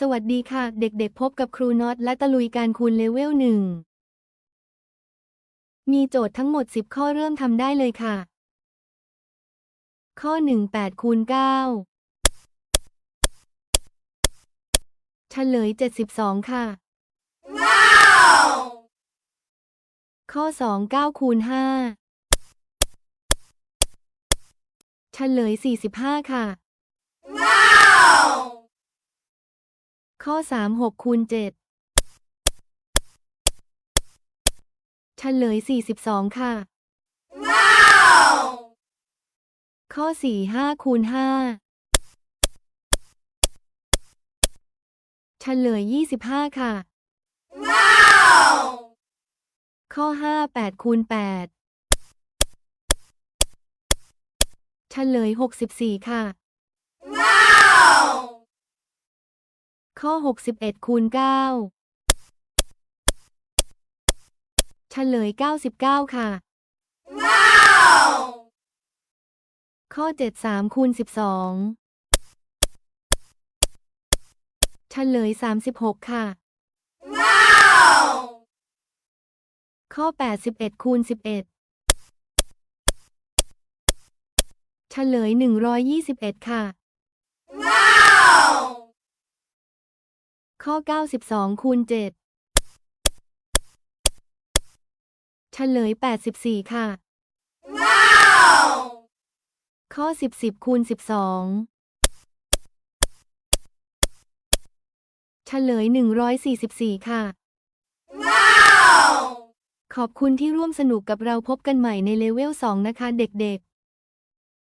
สวัสดีค่ะ เด็กๆ พบกับครูน็อตและตะลุยการคูณเลเวลหนึ่ง มีโจทย์ทั้งหมด 10 ข้อเริ่มทำได้เลยค่ะ ข้อ 1 8คูณ9เฉลย 72 ค่ะข้อ 2 9คูณ5เฉลย 45 ค่ะ ข้อ 3 6คูณ7เฉลย 42 ค่ะ ว้าว ข้อ 4 5คูณ5เฉลย 25 ค่ะ ว้าว ข้อ 5 8คูณ8เฉลย 64 ค่ะ ข้อ 61 คูณ 9 เฉลย 99 ค่ะข้อ 73 คูณ 12 เฉลย 36 ค่ะข้อ 81 คูณ 11เฉลย 121 ค่ะ ข้อ 92 คูณ 7 เฉลย 84 ค่ะข้อ 10 10คูณ 12 เฉลย 144 ค่ะขอบคุณที่ร่วมสนุกกับเราพบกันใหม่ในเลเวล 2 นะคะเด็กๆ